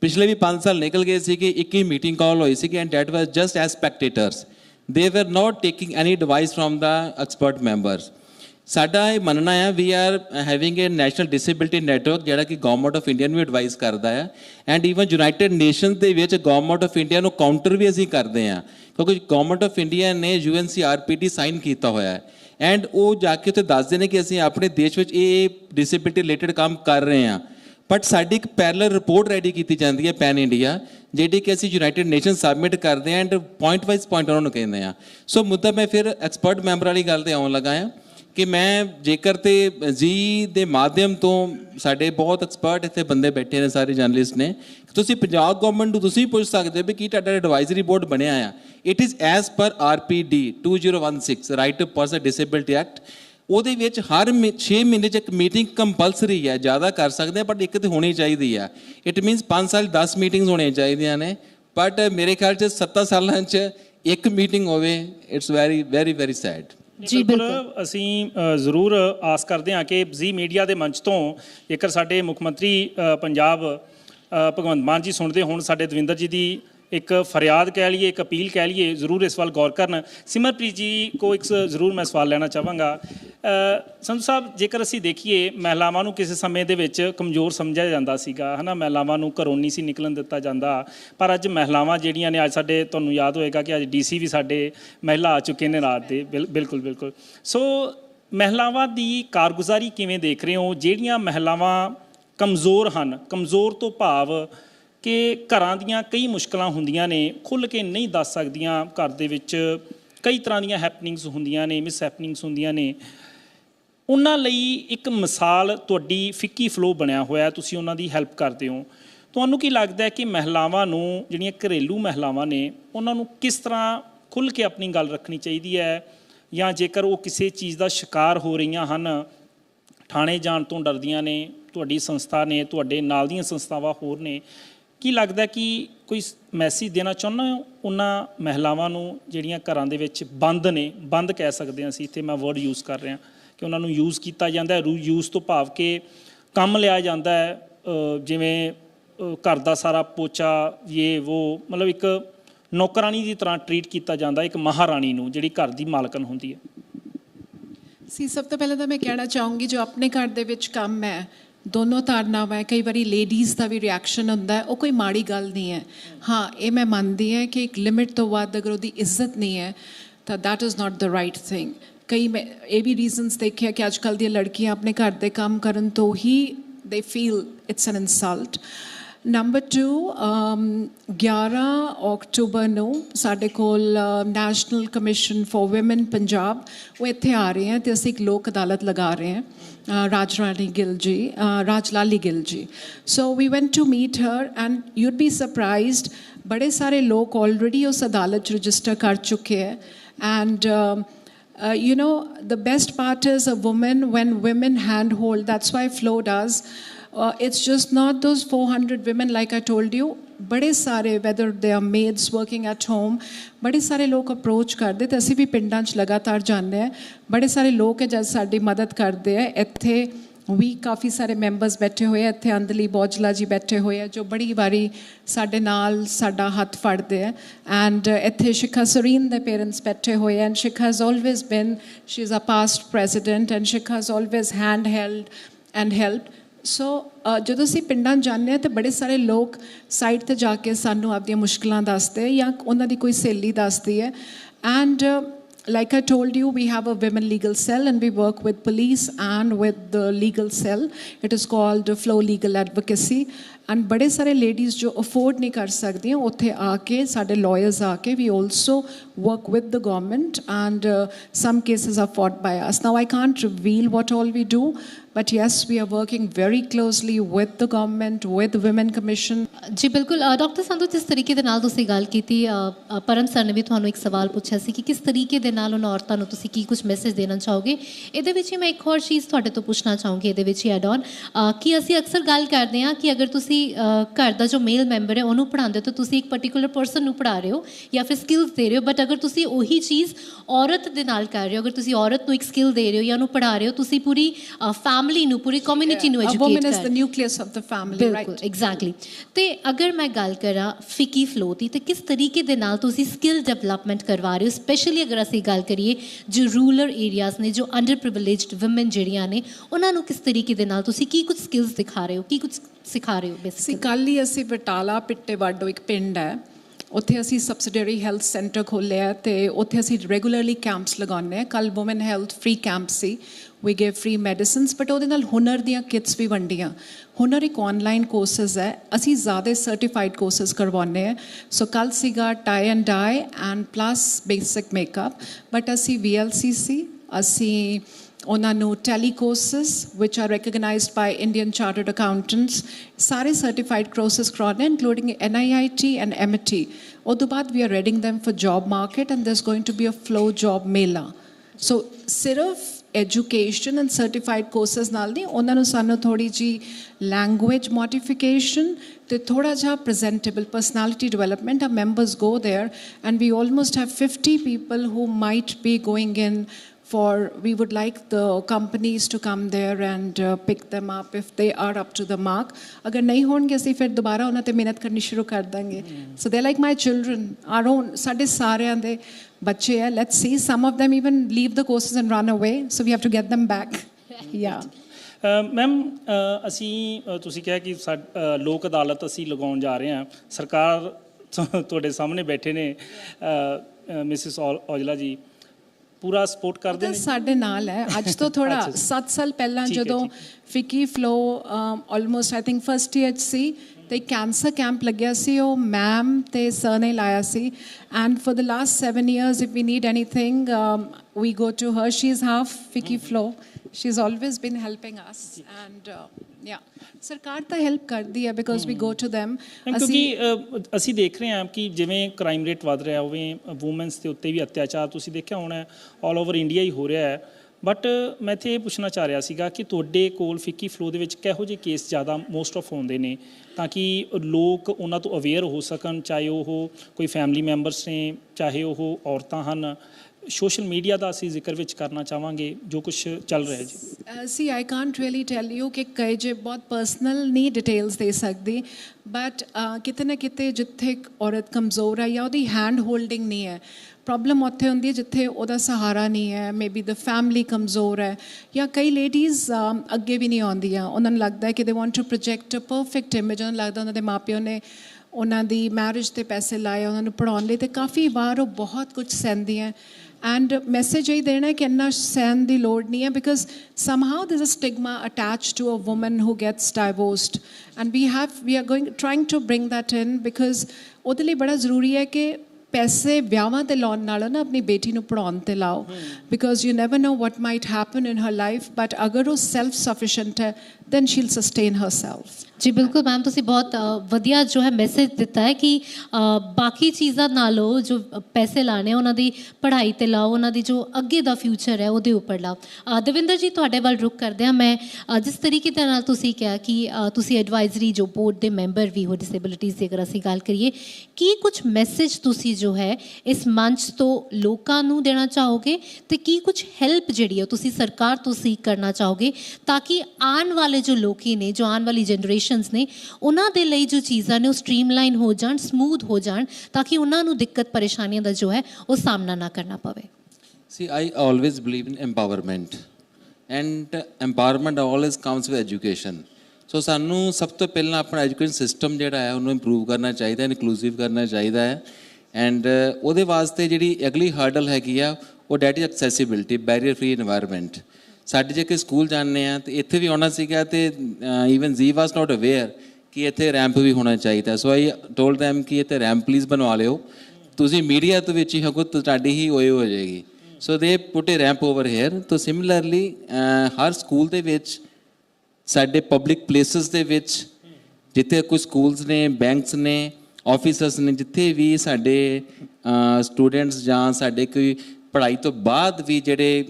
ਪਿਛਲੇ ਵੀ 5 ਸਾਲ ਨਿਕਲ ਗਏ ਸੀ ਕਿ ਇੱਕ ਹੀ ਮੀਟਿੰਗ ਕਾਲ ਹੋਈ ਸੀ and that was just as spectators they were not taking any advice from the expert members ਸਾਡਾ ਇਹ ਮੰਨਣਾ ਹੈ we are having a national disability network ਜਿਹੜਾ ਕਿ ਗਵਰਨਮੈਂਟ ਆਫ ਇੰਡੀਆ ਨੂੰ ਐਡਵਾਈਸ ਕਰਦਾ ਹੈ ਐਂਡ ਇਵਨ ਯੂਨਾਈਟਿਡ ਨੇਸ਼ਨਸ ਦੇ ਵਿੱਚ ਗਵਰਨਮੈਂਟ ਆਫ ਇੰਡੀਆ ਨੂੰ ਕਾਊਂਟਰ ਵੀ ਅਸੀਂ ਕਰਦੇ ਹਾਂ ਕਿਉਂਕਿ ਗਵਰਨਮੈਂਟ ਆਫ ਇੰਡੀਆ ਨੇ ਯੂਐਨਸੀਆਰਪੀਟੀ ਸਾਈਨ ਕੀਤਾ ਹੋਇਆ ਹੈ। ਐਂਡ ਉਹ ਜਾ ਕੇ ਉੱਥੇ ਦੱਸਦੇ ਨੇ ਕਿ ਅਸੀਂ ਆਪਣੇ ਦੇਸ਼ ਵਿੱਚ ਇਹ ਡਿਸੇਬਿਲਟੀ ਰਿਲੇਟਡ ਕੰਮ ਕਰ ਰਹੇ ਹਾਂ ਬਟ ਸਾਡੀ ਇੱਕ ਪੈਰਲਲ ਰਿਪੋਰਟ ਰੈਡੀ ਕੀਤੀ ਜਾਂਦੀ ਹੈ ਪੈਨ ਇੰਡੀਆ ਜਿਹੜੀ ਕਿ ਅਸੀਂ ਯੂਨਾਈਟਿਡ ਨੇਸ਼ਨ ਸਬਮਿਟ ਕਰਦੇ ਹਾਂ ਐਂਡ ਪੁਆਇੰਟ ਵਾਈਜ਼ ਪੁਆਇੰਟ ਉਹਨਾਂ ਨੂੰ ਕਹਿੰਦੇ ਆ। ਸੋ ਮੁੱਦਾ ਮੈਂ ਫਿਰ ਐਕਸਪਰਟ ਮੈਂਬਰ ਵਾਲੀ ਗੱਲ ਤੇ ਆਉਣ ਲੱਗਾ ਹਾਂ ਕਿ ਮੈਂ ਜੇਕਰ ਤੇ ਜੀ ਦੇ ਮਾਧਿਅਮ ਤੋਂ ਸਾਡੇ ਬਹੁਤ ਐਕਸਪਰਟ ਇੱਥੇ ਬੰਦੇ ਬੈਠੇ ਨੇ ਸਾਰੇ ਜਰਨਲਿਸਟ ਨੇ, ਤੁਸੀਂ ਪੰਜਾਬ ਗਵਰਨਮੈਂਟ ਨੂੰ ਤੁਸੀਂ ਪੁੱਛ ਸਕਦੇ ਹੋ ਵੀ ਕੀ ਤੁਹਾਡਾ ਐਡਵਾਈਜ਼ਰੀ ਬੋਰਡ ਬਣਿਆ ਆ। It is as per RPD 2016 right to person disability act ਉਹਦੇ ਵਿੱਚ ਹਰ 6 ਮਹੀਨੇ ਚ ਇੱਕ ਮੀਟਿੰਗ ਕੰਪਲਸਰੀ ਹੈ, ਜ਼ਿਆਦਾ ਕਰ ਸਕਦੇ ਆ ਬਟ ਇੱਕ ਤੇ ਹੋਣੀ ਚਾਹੀਦੀ ਆ। ਇਟ ਮੀਨਸ 5 ਸਾਲ 10 ਮੀਟਿੰਗਸ ਹੋਣੀਆਂ ਚਾਹੀਦੀਆਂ ਨੇ ਬਟ ਮੇਰੇ ਖਿਆਲ ਚ 7 ਸਾਲਾਂ ਚ ਇੱਕ ਮੀਟਿੰਗ ਹੋਵੇ it's very very very sad ਜੀ, ਬਿਲਕੁਲ। ਅਸੀਂ ਜ਼ਰੂਰ ਆਸ ਕਰਦੇ ਹਾਂ ਕਿ ਜ਼ੀ ਮੀਡੀਆ ਦੇ ਮੰਚ ਤੋਂ ਜੇਕਰ ਸਾਡੇ ਮੁੱਖ ਮੰਤਰੀ ਪੰਜਾਬ ਭਗਵੰਤ ਮਾਨ ਜੀ ਸੁਣਦੇ ਹੋਣ ਸਾਡੇ ਦਵਿੰਦਰ ਜੀ ਦੀ ਇੱਕ ਫਰਿਆਦ ਕਹਿ ਲਈਏ, ਇੱਕ ਅਪੀਲ ਕਹਿ ਲਈਏ, ਜ਼ਰੂਰ ਇਸ ਵੱਲ ਗੌਰ ਕਰਨ। ਸਿਮਰਪ੍ਰੀਤ ਜੀ, ਕੋ ਇੱਕ ਜ਼ਰੂਰ ਮੈਂ ਸਵਾਲ ਲੈਣਾ ਚਾਹਾਂਗਾ। ਸੰਧੂ ਸਾਹਿਬ, ਜੇਕਰ ਅਸੀਂ ਦੇਖੀਏ, ਮਹਿਲਾਵਾਂ ਨੂੰ ਕਿਸੇ ਸਮੇਂ ਦੇ ਵਿੱਚ ਕਮਜ਼ੋਰ ਸਮਝਿਆ ਜਾਂਦਾ ਸੀਗਾ, ਹਨਾ? ਮਹਿਲਾਵਾਂ ਨੂੰ ਘਰੋਂ ਨਹੀਂ ਸੀ ਨਿਕਲਣ ਦਿੱਤਾ ਜਾਂਦਾ। ਪਰ ਅੱਜ ਮਹਿਲਾਵਾਂ ਜਿਹੜੀਆਂ ਨੇ, ਅੱਜ ਸਾਡੇ, ਤੁਹਾਨੂੰ ਯਾਦ ਹੋਏਗਾ ਕਿ ਅੱਜ ਡੀਸੀ ਵੀ ਸਾਡੇ ਮਹਿਲਾ ਆ ਚੁੱਕੇ ਨੇ ਰਾਤ ਦੇ, ਬਿਲ- ਬਿਲਕੁਲ ਬਿਲਕੁਲ। ਸੋ, ਮਹਿਲਾਵਾਂ ਦੀ ਕਾਰਗੁਜ਼ਾਰੀ ਕਿਵੇਂ ਦੇਖ ਰਹੇ ਹੋ? ਜਿਹੜੀਆਂ ਮਹਿਲਾਵਾਂ ਕਮਜ਼ੋਰ ਹਨ, ਕਮਜ਼ੋਰ ਤੋਂ ਭਾਵ ਕਿ ਘਰਾਂ ਦੀਆਂ ਕਈ ਮੁਸ਼ਕਲਾਂ ਹੁੰਦੀਆਂ ਨੇ, ਖੁੱਲ੍ਹ ਕੇ ਨਹੀਂ ਦੱਸ ਸਕਦੀਆਂ, ਘਰ ਦੇ ਵਿੱਚ ਕਈ ਤਰ੍ਹਾਂ ਦੀਆਂ ਹੈਪਨਿੰਗਸ ਹੁੰਦੀਆਂ ਨੇ ਮਿਸ ਹੈਪਨਿੰਗਸ ਹੁੰਦੀਆਂ ਨੇ। ਉਹਨਾਂ ਲਈ ਇੱਕ ਮਿਸਾਲ ਤੁਹਾਡੀ ਫਿੱਕੀ ਫਲੋ ਬਣਿਆ ਹੋਇਆ, ਤੁਸੀਂ ਉਹਨਾਂ ਦੀ ਹੈਲਪ ਕਰਦੇ ਹੋ। ਤੁਹਾਨੂੰ ਕੀ ਲੱਗਦਾ ਹੈ ਕਿ ਮਹਿਲਾਵਾਂ ਨੂੰ, ਜਿਹੜੀਆਂ ਘਰੇਲੂ ਮਹਿਲਾਵਾਂ ਨੇ, ਉਹਨਾਂ ਨੂੰ ਕਿਸ ਤਰ੍ਹਾਂ ਖੁੱਲ੍ਹ ਕੇ ਆਪਣੀ ਗੱਲ ਰੱਖਣੀ ਚਾਹੀਦੀ ਹੈ? ਜਾਂ ਜੇਕਰ ਉਹ ਕਿਸੇ ਚੀਜ਼ ਦਾ ਸ਼ਿਕਾਰ ਹੋ ਰਹੀਆਂ ਹਨ, ਥਾਣੇ ਜਾਣ ਤੋਂ ਡਰਦੀਆਂ ਨੇ, ਤੁਹਾਡੀ ਸੰਸਥਾ ਨੇ, ਤੁਹਾਡੇ ਨਾਲ ਦੀਆਂ ਸੰਸਥਾਵਾਂ ਹੋਰ ਨੇ ਕੀ ਲੱਗਦਾ ਕਿ ਕੋਈ ਮੈਸੇਜ ਦੇਣਾ ਚਾਹੁੰਦਾ ਹੋ ਉਹਨਾਂ ਮਹਿਲਾਵਾਂ ਨੂੰ ਜਿਹੜੀਆਂ ਘਰਾਂ ਦੇ ਵਿੱਚ ਬੰਦ ਨੇ? ਬੰਦ ਕਹਿ ਸਕਦੇ ਹਾਂ ਅਸੀਂ, ਇੱਥੇ ਮੈਂ ਵਰਡ ਯੂਜ਼ ਕਰ ਰਿਹਾ, ਕਿ ਉਹਨਾਂ ਨੂੰ ਯੂਜ਼ ਕੀਤਾ ਜਾਂਦਾ ਹੈ ਯੂਜ਼ ਤੋਂ ਭਾਵ ਕਿ ਕੰਮ ਲਿਆ ਜਾਂਦਾ ਹੈ ਜਿਵੇਂ ਘਰ ਦਾ ਸਾਰਾ ਪੋਚਾ ਇਹ ਉਹ ਮਤਲਬ ਇੱਕ ਨੌਕਰਾਨੀ ਦੀ ਤਰ੍ਹਾਂ ਟਰੀਟ ਕੀਤਾ ਜਾਂਦਾ, ਇੱਕ ਮਹਾਰਾਣੀ ਨੂੰ, ਜਿਹੜੀ ਘਰ ਦੀ ਮਾਲਕਨ ਹੁੰਦੀ ਹੈ। ਸੀ, ਸਭ ਤੋਂ ਪਹਿਲਾਂ ਤਾਂ ਮੈਂ ਕਹਿਣਾ ਚਾਹੂੰਗੀ, ਜੋ ਆਪਣੇ ਘਰ ਦੇ ਵਿੱਚ ਕੰਮ ਹੈ ਦੋਨੋਂ ਧਾਰਨਾਵਾਂ ਹੈ ਕਈ ਵਾਰੀ ਲੇਡੀਜ਼ ਦਾ ਵੀ ਰਿਐਕਸ਼ਨ ਹੁੰਦਾ ਹੈ ਉਹ ਕੋਈ ਮਾੜੀ ਗੱਲ ਨਹੀਂ ਹੈ। ਹਾਂ, ਇਹ ਮੈਂ ਮੰਨਦੀ ਹਾਂ ਕਿ ਇੱਕ ਲਿਮਿਟ ਤੋਂ ਬਾਅਦ ਅਗਰ ਉਹਦੀ ਇੱਜ਼ਤ ਨਹੀਂ ਹੈ, ਤਾਂ that is not the right thing ਕਈ ਮੈਂ, ਇਹ ਵੀ ਰੀਜ਼ਨਸ ਦੇਖਿਆ ਕਿ ਅੱਜ ਕੱਲ੍ਹ ਦੀਆਂ ਲੜਕੀਆਂ ਆਪਣੇ ਘਰ ਦੇ ਕੰਮ ਕਰਨ ਤੋਂ ਹੀ they feel it's an insult number 2 11 ਅਕਤੂਬਰ ਨੂੰ ਸਾਡੇ ਕੋਲ national commission for women Punjab ਉਹ ਇੱਥੇ ਆ ਰਹੇ ਹਨ ਤੇ ਅਸੀਂ ਇੱਕ ਲੋਕ ਅਦਾਲਤ ਲਗਾ ਰਹੇ ਹਾਂ ਅ, ਰਾਜ ਰਾਣੀ ਗਿੱਲ ਜੀ ਅ, Raj Lali Gill ji so we went to meet her and you'd be surprised ਬੜੇ ਸਾਰੇ ਲੋਕ ਆਲਰੇਡੀ ਉਸ ਅਦਾਲਤ 'ਚ ਰਜਿਸਟਰ ਕਰ ਚੁੱਕੇ ਹੈ and Uh, you know, the best part is a woman when women handhold. That's why Flow does. Uh, it's just not those 400 women, like I told you. ਬੜੇ ਸਾਰੇ whether they are maids working at home ਬੜੇ ਸਾਰੇ ਲੋਕ ਅਪਰੋਚ ਕਰਦੇ ਤੇ ਅਸੀਂ ਵੀ ਪਿੰਡਾਂ 'ਚ ਲਗਾਤਾਰ ਜਾਂਦੇ ਆ ਬੜੇ ਸਾਰੇ ਲੋਕ ਹੈ ਜਦ ਸਾਡੀ ਮਦਦ ਕਰਦੇ ਆ ਇੱਥੇ ਵੀ ਕਾਫੀ ਸਾਰੇ ਮੈਂਬਰਸ ਬੈਠੇ ਹੋਏ ਆ ਇੱਥੇ ਅੰਦਲੀ ਬੌਜਲਾ ਜੀ ਬੈਠੇ ਹੋਏ ਆ ਜੋ ਬੜੀ ਵਾਰੀ ਸਾਡੇ ਨਾਲ ਸਾਡਾ ਹੱਥ ਫੜਦੇ ਆ ਐਂਡ ਇੱਥੇ ਸ਼ਿਖਾ ਸਰੀਨ ਦੇ ਪੇਰੈਂਟਸ ਬੈਠੇ ਹੋਏ ਆ and Shikha has always been she is a past president and Shikha has always hand held and help so ਜਦੋਂ ਅਸੀਂ ਪਿੰਡਾਂ 'ਚ ਜਾਂਦੇ ਹਾਂ ਤੇ ਬੜੇ ਸਾਰੇ ਲੋਕ ਸਾਈਡ ਤੇ ਜਾ ਕੇ ਸਾਨੂੰ ਆਪਦੀਆਂ ਮੁਸ਼ਕਲਾਂ ਦੱਸਦੇ ਜਾਂ ਉਹਨਾਂ ਦੀ ਕੋਈ ਸਹੇਲੀ ਦੱਸਦੀ ਹੈ and like I told you, we have a women legal cell and we work with police and with the legal cell. It is called Flow Legal Advocacy. And ਬੜੇ ਸਾਰੇ ਲੇਡੀਜ਼ ਜੋ ਅਫੋਰਡ ਨਹੀਂ ਕਰ ਸਕਦੀਆਂ ਉੱਥੇ ਆ ਕੇ ਸਾਡੇ ਲਾਇਰਸ ਆ ਕੇ we also work with the government and some cases are fought by us now I can't reveal what all we do but yes we are working very closely with the government with women commission ਜੀ ਬਿਲਕੁਲ ਡਾਕਟਰ ਸੰਧੂ ਜਿਸ ਤਰੀਕੇ ਦੇ ਨਾਲ ਤੁਸੀਂ ਗੱਲ ਕੀਤੀ ਪਰਮ ਸਰ ਨੇ ਵੀ ਤੁਹਾਨੂੰ ਇੱਕ ਸਵਾਲ ਪੁੱਛਿਆ ਸੀ ਕਿ ਕਿਸ ਤਰੀਕੇ ਦੇ ਨਾਲ ਉਹਨਾਂ ਔਰਤਾਂ ਨੂੰ ਤੁਸੀਂ ਕੀ ਕੁਝ ਮੈਸੇਜ ਦੇਣਾ ਚਾਹੋਗੇ ਇਹਦੇ ਵਿੱਚ ਹੀ ਮੈਂ ਇੱਕ ਹੋਰ ਚੀਜ਼ ਤੁਹਾਡੇ ਤੋਂ ਪੁੱਛਣਾ ਚਾਹੂੰਗੀ ਇਹਦੇ ਵਿੱਚ ਹੀ ਐਡ ਔਨ ਕਿ ਅਸੀਂ ਅਕਸਰ ਗੱਲ ਕਰਦੇ ਹਾਂ ਕਿ ਅਗਰ ਤੁਸੀਂ ਅ, ਘਰ ਦਾ ਜੋ ਮੇਲ ਮੈਂਬਰ ਹੈ ਉਹਨੂੰ ਪੜ੍ਹਾਉਂਦੇ ਹੋ ਤਾਂ ਤੁਸੀਂ ਇੱਕ ਪਾਰਟਿਕੂਲਰ ਪਰਸਨ ਨੂੰ ਪੜ੍ਹਾ ਰਹੇ ਹੋ ਜਾਂ ਫਿਰ ਸਕਿੱਲਸ ਦੇ ਰਹੇ ਹੋ ਬਟ ਅਗਰ ਤੁਸੀਂ ਉਹੀ ਚੀਜ਼ ਔਰਤ ਦੇ ਨਾਲ ਕਰ ਰਹੇ ਹੋ ਅਗਰ ਤੁਸੀਂ ਔਰਤ ਨੂੰ ਇੱਕ ਸਕਿੱਲ ਦੇ ਰਹੇ ਹੋ ਜਾਂ ਉਹਨੂੰ ਪੜ੍ਹਾ ਰਹੇ ਹੋ ਤੁਸੀਂ ਪੂਰੀ ਫੈਮਿਲੀ ਨੂੰ ਪੂਰੀ ਕਮਿਊਨਿਟੀ ਨੂੰ ਐਜੂਕੇਟ ਕਰ ਰਹੇ ਹੋ। nucleus of the family, right? ਬਿਲਕੁਲ ਐਗਜ਼ੈਕਟਲੀ ਤੇ ਅਗਰ ਮੈਂ ਗੱਲ ਕਰਾਂ ਫਿਕੀ ਫਲੋ ਦੀ ਤੇ ਕਿਸ ਤਰੀਕੇ ਦੇ ਨਾਲ ਤੁਸੀਂ ਸਕਿੱਲ ਡਿਵੈਲਪਮੈਂਟ ਕਰਵਾ ਰਹੇ ਹੋ? ਸਪੈਸ਼ਲੀ ਅਗਰ ਅਸੀਂ ਗੱਲ ਕਰੀਏ ਜੋ ਰੂਰਲ ਏਰੀਆਜ਼ ਨੇ ਜੋ ਅੰਡਰ ਪ੍ਰਿਵਿਲੇਜਡ ਔਮਨ ਜਿਹੜੀਆਂ ਨੇ ਉਹਨਾਂ ਨੂੰ ਕਿਸ ਤਰੀਕੇ ਦੇ ਨਾਲ ਤੁਸੀਂ ਕੀ ਕੁਝ ਸਕਿੱਲਸ ਦਿਖਾ ਰਹੇ ਹੋ? ਕੀ ਕੁਝ ਸਿਖਾ ਰਹੇ ਹੋ ਅਸੀਂ ਬੇਸਿਕਲੀ ਕੱਲ੍ਹ ਹੀ ਅਸੀਂ ਬਟਾਲਾ ਪਿੱਟੇ ਵਾਡੋ ਇੱਕ ਪਿੰਡ ਹੈ। ਉੱਥੇ ਅਸੀਂ ਸਬਸਿਡਰੀ ਹੈਲਥ ਸੈਂਟਰ ਖੋਲ੍ਹਿਆ ਤੇ ਉੱਥੇ ਅਸੀਂ ਰੈਗੂਲਰਲੀ ਕੈਂਪਸ ਲਗਾਉਂਦੇ ਹਾਂ। ਕੱਲ women health free camp C. We give free medicines but ਉਹਦੇ ਨਾਲ ਹੁਨਰ ਦੀਆਂ ਕਿਟਸ ਵੀ ਵੰਡੀਆਂ। ਹੁਨਰ ਇੱਕ ਆਨਲਾਈਨ ਕੋਰਸਸ ਹੈ। ਅਸੀਂ ਜ਼ਿਆਦਾ ਸਰਟੀਫਾਈਡ ਕੋਰਸਸ ਕਰਵਾਉਂਦੇ ਹਾਂ। ਸੋ ਕੱਲ ਸੀਗਾ tie and dye and plus basic makeup but ਅਸੀਂ VLCC ਅਸੀਂ ਉਹਨਾਂ ਨੂੰ Tally courses which are recognized by Indian chartered accountants ਸਾਰੇ ਸਰਟੀਫਾਈਡ ਕੋਰਸਸ ਕਰਾਉਣੇ ਇਨਕਲੂਡਿੰਗ NIIT ਐਂਡ MIT ਉਹ ਤੋਂ ਬਾਅਦ we are readying them for job market and there's going to be a flow job ਮੇਲਾ ਸੋ ਸਿਰਫ ਐਜੂਕੇਸ਼ਨ ਐਂਡ ਸਰਟੀਫਾਈਡ ਕੋਰਸਸ ਨਾਲ ਨਹੀਂ ਉਹਨਾਂ ਨੂੰ ਸਾਨੂੰ ਥੋੜੀ ਜੀ ਲੈਂਗੁਏਜ ਮੋਡੀਫਿਕੇਸ਼ਨ ਤੇ ਥੋੜਾ ਜਿਹਾ presentable personality development our members go there and we almost have 50 people who might be going in for we would like the companies to come there and uh, pick them up if they are up to the mark agar nahi honge ਅਸੀਂ ਫਿਰ ਦੁਬਾਰਾ ਉਹਨਾਂ ਤੇ ਮਿਹਨਤ ਕਰਨੀ ਸ਼ੁਰੂ ਕਰ ਦਾਂਗੇ so they like my children are own ਸਾਡੇ ਸਾਰਿਆਂ ਦੇ ਬੱਚੇ ਆ let's see some of them even leave the courses and run away so we have to get them back yeah ma'am ਅਸੀਂ ਤੁਸੀਂ ਕਿਹਾ ਕਿ ਲੋਕ ਅਦਾਲਤ ਅਸੀਂ ਲਗਾਉਣ ਜਾ ਰਹੇ ਹਾਂ ਸਰਕਾਰ ਤੁਹਾਡੇ ਸਾਹਮਣੇ ਬੈਠੇ ਨੇ ਮਿਸਿਸ ਔਜਲਾ ਜੀ ਪੂਰਾ ਸਪੋਰਟ ਕਰਦੇ ਨੇ? ਸਾਡੇ ਨਾਲ ਹੈ। ਅੱਜ ਤੋਂ ਥੋੜਾ ਅੱਛਾ, 7 ਸਾਲ ਪਹਿਲਾਂ ਜਦੋਂ FICCI FLO almost I think first year ਸੀ ਤੇ ਕੈਂਸਰ ਕੈਂਪ ਲੱਗਿਆ ਸੀ ਉਹ ਮੈਮ ਤੇ ਸਰ ਨੇ ਲਾਇਆ ਸੀ। And for the last 7 years if we need anything we go to her she is half FICCI FLO she is always been helping us and ਯਾ ਸਰਕਾਰ ਤਾਂ ਹੈਲਪ ਕਰਦੀ ਹੈ because we go to them. ਕਿਉਂਕਿ ਅ, ਅਸੀਂ ਦੇਖ ਰਹੇ ਹਾਂ ਕਿ ਜਿਵੇਂ ਕ੍ਰਾਈਮ ਰੇਟ ਵੱਧ ਰਿਹਾ ਉਵੇਂ ਔਮਨਸ ਦੇ ਉੱਤੇ ਵੀ ਅਤਿਆਚਾਰ ਤੁਸੀਂ ਦੇਖਿਆ ਹੋਣਾ ਆਲ ਓਵਰ ਇੰਡੀਆ ਹੀ ਹੋ ਰਿਹਾ ਹੈ ਬਟ ਮੈਂ ਇੱਥੇ ਇਹ ਪੁੱਛਣਾ ਚਾਹ ਰਿਹਾ ਸੀਗਾ ਕਿ ਤੁਹਾਡੇ ਕੋਲ ਫਿੱਕੀ ਫਲੋ ਦੇ ਵਿੱਚ ਕਿਹੋ ਜਿਹੇ ਕੇਸ ਜ਼ਿਆਦਾ ਮੋਸਟ ਆਫ ਹੁੰਦੇ ਨੇ ਤਾਂ ਕਿ ਲੋਕ ਉਹਨਾਂ ਤੋਂ ਅਵੇਅਰ ਹੋ ਸਕਣ ਚਾਹੇ ਉਹ ਕੋਈ ਫੈਮਿਲੀ ਮੈਂਬਰਸ ਨੇ ਚਾਹੇ ਉਹ ਔਰਤਾਂ ਹਨ ਸੋਸ਼ਲ ਮੀਡੀਆ ਦਾ ਅਸੀਂ ਜ਼ਿਕਰ ਵਿੱਚ ਕਰਨਾ ਚਾਹਾਂਗੇ ਜੋ ਕੁਝ ਚੱਲ ਰਿਹਾ ਜੀ। Uh, I can't can't tell you ਕਿ ਕਈ ਜੇ ਬਹੁਤ ਪਰਸਨਲ ਨਹੀਂ ਡਿਟੇਲਸ ਦੇ ਸਕਦੀ ਬਟ ਕਿਤੇ ਨਾ ਕਿਤੇ ਜਿੱਥੇ ਇੱਕ ਔਰਤ ਕਮਜ਼ੋਰ ਹੈ ਜਾਂ ਉਹਦੀ ਹੈਂਡ ਹੋਲਡਿੰਗ ਨਹੀਂ ਹੈ ਪ੍ਰੋਬਲਮ ਉੱਥੇ ਹੁੰਦੀ ਹੈ ਜਿੱਥੇ ਉਹਦਾ ਸਹਾਰਾ ਨਹੀਂ ਹੈ ਮੇਬੀ ਦ ਫੈਮਿਲੀ ਕਮਜ਼ੋਰ ਹੈ ਜਾਂ ਕਈ ਲੇਡੀਜ਼ ਅੱਗੇ ਵੀ ਨਹੀਂ ਆਉਂਦੀਆਂ। ਉਹਨਾਂ ਨੂੰ ਲੱਗਦਾ ਹੈ ਕਿ they want to project a perfect image ਉਹਨਾਂ ਨੂੰ ਲੱਗਦਾ ਉਹਨਾਂ ਦੇ ਮਾਪਿਓ ਨੇ ਉਹਨਾਂ ਦੀ ਮੈਰਿਜ ਤੇ ਪੈਸੇ ਲਾਏ ਉਹਨਾਂ ਨੂੰ ਪੜਾਉਣ ਲਈ ਤੇ ਕਾਫੀ ਵਾਰ ਉਹ ਬਹੁਤ ਕੁਝ ਸਹਿੰਦੀਆਂ। ਐਂਡ ਮੈਸੇਜ ਇਹ ਦੇਣਾ ਹੈ ਕਿ ਇੰਨਾ ਸਹਿਣ ਦੀ ਲੋੜ ਨਹੀਂ ਹੈ because somehow there's a stigma attached to a woman who gets divorced and we have we are going trying to bring that in because ਉਹਦੇ ਲਈ ਬੜਾ ਜ਼ਰੂਰੀ ਹੈ ਕਿ ਪੈਸੇ ਵਿਆਹਾਂ ਤੇ ਲਾਉਣ ਨਾਲੋਂ ਨਾ ਆਪਣੀ ਬੇਟੀ ਨੂੰ ਪੜਾਉਣ ਤੇ ਲਾਓ because you never know what might happen in her life but ਅਗਰ ਉਹ self sufficient ਹੈ then she'll sustain herself ਜੀ ਬਿਲਕੁਲ ਮੈਮ ਤੁਸੀਂ ਬਹੁਤ ਵਧੀਆ ਜੋ ਹੈ ਮੈਸੇਜ ਦਿੱਤਾ ਹੈ ਕਿ ਬਾਕੀ ਚੀਜ਼ਾਂ ਨਾਲੋਂ ਜੋ ਪੈਸੇ ਲਾਣੇ ਉਹਨਾਂ ਦੀ ਪੜ੍ਹਾਈ ਤੇ ਲਾਓ ਉਹਨਾਂ ਦੀ ਜੋ ਅੱਗੇ ਦਾ ਫਿਊਚਰ ਹੈ ਉਹਦੇ ਉੱਪਰ ਲਾਓ ਦਵਿੰਦਰ ਜੀ ਤੁਹਾਡੇ ਵੱਲ ਰੁਕ ਕਰਦੇ ਹਾਂ ਮੈਂ ਜਿਸ ਤਰੀਕੇ ਦੇ ਨਾਲ ਤੁਸੀਂ ਕਿਹਾ ਕਿ ਤੁਸੀਂ ਐਡਵਾਈਜ਼ਰੀ ਜੋ ਬੋਰਡ ਦੇ ਮੈਂਬਰ ਵੀ ਹੋ ਡਿਸੇਬਿਲਿਟੀਜ਼ ਦੀ ਅਗਰ ਅਸੀਂ ਗੱਲ ਕਰੀਏ ਕੀ ਕੁਝ ਮੈਸੇਜ ਤੁਸੀਂ ਜੋ ਹੈ ਇਸ ਮੰਚ ਤੋਂ ਲੋਕਾਂ ਨੂੰ ਦੇਣਾ ਚਾਹੋਗੇ ਤੇ ਕੀ ਕੁਝ ਹੈਲਪ ਜਿਹੜੀ ਹੈ ਤੁਸੀਂ ਸਰਕਾਰ ਤੋਂ ਸੀਕ ਕਰਨਾ ਚਾਹੋਗੇ ਤਾਂ ਕਿ ਆਉਣ ਵਾਲੇ ਜੋ ਲੋਕੀ ਨੇ ਜੋ ਆਉਣ ਵਾਲੀ ਜਨਰੇਸ਼ਨ ਆਪਰੇਸ਼ਨਸ ਨੇ ਉਹਨਾਂ ਦੇ ਲਈ ਜੋ ਚੀਜ਼ਾਂ ਨੇ ਉਹ ਸਟ੍ਰੀਮਲਾਈਨ ਹੋ ਜਾਣ ਸਮੂਥ ਹੋ ਜਾਣ ਤਾਂ ਕਿ ਉਹਨਾਂ ਨੂੰ ਦਿੱਕਤ ਪਰੇਸ਼ਾਨੀਆਂ ਦਾ ਜੋ ਹੈ ਉਹ ਸਾਹਮਣਾ ਨਾ ਕਰਨਾ ਪਵੇ See, I always believe in empowerment. And empowerment always comes with education. ਸੋ ਸਾਨੂੰ ਸਭ ਤੋਂ ਪਹਿਲਾਂ ਆਪਣਾ ਐਜੂਕੇਸ਼ਨ ਸਿਸਟਮ ਜਿਹੜਾ ਹੈ ਉਹਨੂੰ ਇੰਪਰੂਵ ਕਰਨਾ ਚਾਹੀਦਾ ਇਨਕਲੂਸਿਵ ਕਰਨਾ ਚਾਹੀਦਾ ਹੈ ਐਂਡ ਉਹਦੇ ਵਾਸਤੇ ਜਿਹੜੀ ਅਗਲੀ ਹਰਡਲ ਹੈਗੀ ਆ ਉਹ that is accessibility barrier free environment ਸਾਡੇ ਜੇ ਕਿ ਸਕੂਲ ਜਾਂਦੇ ਆ ਤੇ ਇੱਥੇ ਵੀ ਆਉਣਾ ਸੀਗਾ ਤੇ ਇਵਨ ਜ਼ੀ ਵਾਸ ਨਾਟ ਅਵੇਅਰ ਕਿ ਇੱਥੇ ਰੈਂਪ ਵੀ ਹੋਣਾ ਚਾਹੀਦਾ। ਸੋ ਆਈ ਟੋਲਡ them ਕਿ ਇੱਥੇ ਰੈਂਪ ਪਲੀਜ਼ ਬਣਵਾ ਲਿਓ। ਤੁਸੀਂ ਮੀਡੀਆ ਤੋਂ ਵਿੱਚ ਹੀ ਹੋ ਤੁਹਾਡੀ ਹੀ ਓਏ ਹੋ ਜਾਏਗੀ। So they put a ramp over here ਤੋਂ ਸਿਮਿਲਰਲੀ ਹਰ ਸਕੂਲ ਦੇ ਵਿੱਚ, ਸਾਡੇ ਪਬਲਿਕ ਪਲੇਸਸ ਦੇ ਵਿੱਚ, ਜਿੱਥੇ ਕੋਈ ਸਕੂਲਸ ਨੇ ਬੈਂਕਸ ਨੇ ਆਫਿਸਰਸ ਨੇ, ਜਿੱਥੇ ਵੀ ਸਾਡੇ ਸਟੂਡੈਂਟਸ ਜਾਂ ਸਾਡੇ ਕੋਈ ਪੜ੍ਹਾਈ ਤੋਂ ਬਾਅਦ ਵੀ ਜਿਹੜੇ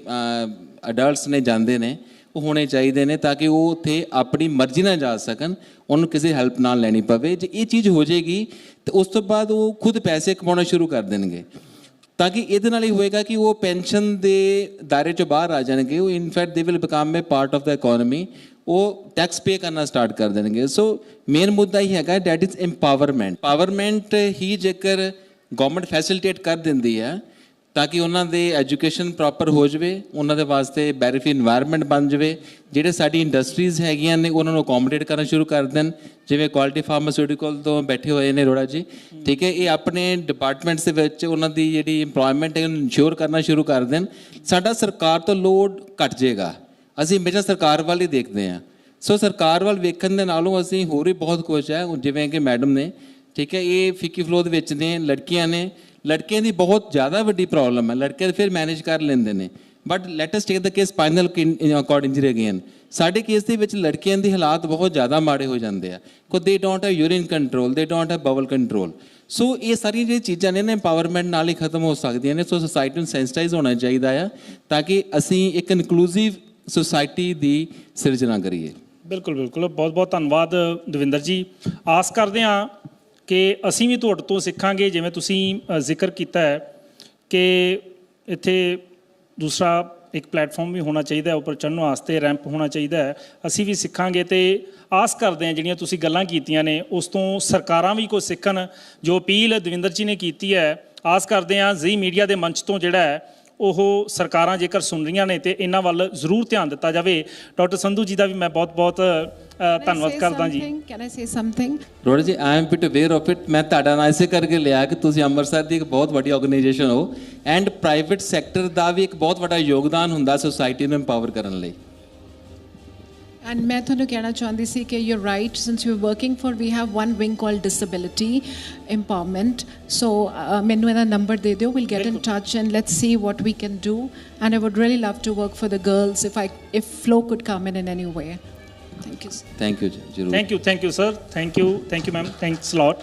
ਅਡਲਟਸ ਨੇ ਜਾਂਦੇ ਨੇ, ਉਹ ਹੋਣੇ ਚਾਹੀਦੇ ਨੇ ਤਾਂ ਕਿ ਉਹ ਉੱਥੇ ਆਪਣੀ ਮਰਜ਼ੀ ਨਾਲ ਜਾ ਸਕਣ, ਉਹਨੂੰ ਕਿਸੇ ਹੈਲਪ ਨਾਲ ਲੈਣੀ ਪਵੇ। ਜੇ ਇਹ ਚੀਜ਼ ਹੋ ਜਾਏਗੀ, ਤੇ ਉਸ ਤੋਂ ਬਾਅਦ ਉਹ ਖੁਦ ਪੈਸੇ ਕਮਾਉਣਾ ਸ਼ੁਰੂ ਕਰ ਦੇਣਗੇ। ਤਾਂ ਕਿ ਇਹਦੇ ਨਾਲ ਹੀ ਹੋਏਗਾ ਕਿ ਉਹ ਪੈਨਸ਼ਨ ਦੇ ਦਾਇਰੇ ਚੋਂ ਬਾਹਰ ਆ ਜਾਣਗੇ, ਉਹ in fact they will become a part of the economy ਉਹ ਟੈਕਸ ਪੇ ਕਰਨਾ ਸਟਾਰਟ ਕਰ ਦੇਣਗੇ। ਸੋ ਮੇਨ ਮੁੱਦਾ ਹੀ ਹੈਗਾ ਦੈਟ ਇਜ਼ ਐਮਪਾਵਰਮੈਂਟ ਪਾਵਰਮੈਂਟ ਹੀ ਜੇਕਰ ਗਵਰਨਮੈਂਟ ਫੈਸਿਲਿਟੇਟ ਕਰ ਦਿੰਦੀ ਹੈ ਤਾਂ ਕਿ ਉਹਨਾਂ ਦੇ ਐਜੂਕੇਸ਼ਨ ਪ੍ਰੋਪਰ ਹੋ ਜਵੇ, ਉਹਨਾਂ ਦੇ ਵਾਸਤੇ ਬੈਰੀਫੀ এনवायरमेंट ਬਣ ਜਵੇ। ਜਿਹੜੇ ਸਾਡੀ ਇੰਡਸਟਰੀਜ਼ ਹੈਗੀਆਂ ਨੇ, ਉਹਨਾਂ ਨੂੰ ਅਕੋਮੋਡੇਟ ਕਰਨਾ ਸ਼ੁਰੂ ਕਰ ਦੇਣ। ਜਿਵੇਂ ਕੁਆਲਿਟੀ ਫਾਰਮਾਸਿਊਟੀਕਲ ਤੋਂ ਬੈਠੇ ਹੋਏ ਨੇ ਰੋੜਾ ਜੀ। ਠੀਕ ਹੈ, ਇਹ ਆਪਣੇ ਡਿਪਾਰਟਮੈਂਟਸ ਦੇ ਵਿੱਚ ਉਹਨਾਂ ਦੀ ਜਿਹੜੀ এমਪਲੋਇਮੈਂਟ ਹੈ, ਉਹਨੂੰ ਇਨਸ਼ੋਰ ਕਰਨਾ ਸ਼ੁਰੂ ਕਰ ਦੇਣ। ਸਾਡਾ ਸਰਕਾਰ ਤੋਂ ਲੋਡ ਘਟ ਜਾਏਗਾ। ਅਸੀਂ ਹਮੇਸ਼ਾ ਸਰਕਾਰ ਵੱਲ ਹੀ ਦੇਖਦੇ ਹਾਂ। ਸੋ ਸਰਕਾਰ ਵੱਲ ਵੇਖਣ ਦੇ ਨਾਲੋਂ ਅਸੀਂ ਹੋਰ ਹੀ ਬਹੁਤ ਕੁਝ ਹੈ। ਜਿਵੇਂ ਕਿ ਮੈਡਮ ਨੇ, ਠੀਕ ਹੈ, ਇਹ ਫਿੱਕੀ ਫਲੋ ਦੇ ਵਿੱਚ ਨੇ, ਲੜਕੀਆਂ ਨੇ। ਲੜਕੀਆਂ ਦੀ ਬਹੁਤ ਜ਼ਿਆਦਾ ਵੱਡੀ ਪ੍ਰੋਬਲਮ ਹੈ। ਲੜਕੇ ਫਿਰ ਮੈਨੇਜ ਕਰ ਲੈਂਦੇ ਨੇ। But let us take the case spinal cord injury again ਸਾਡੇ ਕੇਸ ਦੇ ਵਿੱਚ ਲੜਕੀਆਂ ਦੇ ਹਾਲਾਤ ਬਹੁਤ ਜ਼ਿਆਦਾ ਮਾੜੇ ਹੋ ਜਾਂਦੇ ਆ। ਕੋ they don't have urine control they don't have bowel control so ਇਹ ਸਾਰੀਆਂ ਜਿਹੜੀਆਂ ਚੀਜ਼ਾਂ ਨੇ ਨਾ ਐਮਪਾਵਰਮੈਂਟ ਨਾਲ ਹੀ ਖਤਮ ਹੋ ਸਕਦੀਆਂ ਨੇ। ਸੋ ਸੋਸਾਇਟੀ ਨੂੰ ਸੈਂਸਿਟਾਈਜ਼ ਹੋਣਾ ਚਾਹੀਦਾ ਆ ਤਾਂ ਕਿ ਅਸੀਂ ਇੱਕ ਇਨਕਲੂਸਿਵ ਸੋਸਾਇਟੀ ਦੀ ਸਿਰਜਣਾ ਕਰੀਏ। ਬਿਲਕੁਲ ਬਿਲਕੁਲ। ਬਹੁਤ ਬਹੁਤ ਧੰਨਵਾਦ ਦਵਿੰਦਰ ਜੀ। ਆਸ ਕਰਦੇ ਹਾਂ ਕਿ ਅਸੀਂ ਵੀ ਤੁਹਾਡੇ ਤੋਂ ਸਿੱਖਾਂਗੇ, ਜਿਵੇਂ ਤੁਸੀਂ ਜ਼ਿਕਰ ਕੀਤਾ ਹੈ ਕਿ ਇੱਥੇ ਦੂਸਰਾ ਇੱਕ ਪਲੇਟਫਾਰਮ ਵੀ ਹੋਣਾ ਚਾਹੀਦਾ ਹੈ, ਉੱਪਰ ਚੜ੍ਹਨ ਵਾਸਤੇ ਰੈਂਪ ਹੋਣਾ ਚਾਹੀਦਾ ਹੈ। ਅਸੀਂ ਵੀ ਸਿੱਖਾਂਗੇ ਤੇ ਆਸ ਕਰਦੇ ਹਾਂ ਜਿਹੜੀਆਂ ਤੁਸੀਂ ਗੱਲਾਂ ਕੀਤੀਆਂ ਨੇ, ਉਸ ਤੋਂ ਸਰਕਾਰਾਂ ਵੀ ਕੁਝ ਸਿੱਖਣ, ਜੋ ਅਪੀਲ ਦਵਿੰਦਰ ਜੀ ਨੇ ਕੀਤੀ ਹੈ, ਆਸ ਕਰਦੇ ਹਾਂ ਜ਼ੀ ਮੀਡੀਆ ਦੇ ਮੰਚ ਤੋਂ ਜਿਹੜਾ ਹੈ, ਉਹ ਸਰਕਾਰਾਂ ਜੇਕਰ ਸੁਣ ਰਹੀਆਂ ਨੇ ਤੇ ਇਹਨਾਂ ਵੱਲ ਜ਼ਰੂਰ ਧਿਆਨ ਦਿੱਤਾ ਜਾਵੇ। ਡਾਕਟਰ ਸੰਧੂ ਜੀ ਦਾ ਵੀ ਮੈਂ ਬਹੁਤ-ਬਹੁਤ ਧੰਨਵਾਦ ਕਰਦਾ ਜੀ। Can I say something Rora ji I am bit aware of it ਮੈਂ ਤੁਹਾਡਾ ਨਾਂ ਇਸੇ ਕਰਕੇ ਲਿਆ ਕਿ ਤੁਸੀਂ ਅੰਮ੍ਰਿਤਸਰ ਦੀ ਇੱਕ ਬਹੁਤ ਵੱਡੀ ਆਰਗੇਨਾਈਜੇਸ਼ਨ ਹੋ ਐਂਡ ਪ੍ਰਾਈਵੇਟ ਸੈਕਟਰ ਦਾ ਵੀ ਇੱਕ ਬਹੁਤ ਵੱਡਾ ਯੋਗਦਾਨ ਹੁੰਦਾ ਸੋਸਾਇਟੀ ਨੂੰ ਐਮਪਾਵਰ ਕਰਨ ਲਈ। ਐਂਡ ਮੈਂ ਤੁਹਾਨੂੰ ਕਹਿਣਾ ਚਾਹੁੰਦੀ ਸੀ ਕਿ you right since you working for we have one wing called disability empowerment. So ਮੈਨੂੰ ਇਹਦਾ ਨੰਬਰ ਦੇ ਦਿਓ we'll get in touch and let's see what we can do. And i would really love to work for the girls if i if flow could come in in any way. Thank you. Thank you, Thank you, thank you, sir. Thank you, thank you, ma'am. Thanks a lot.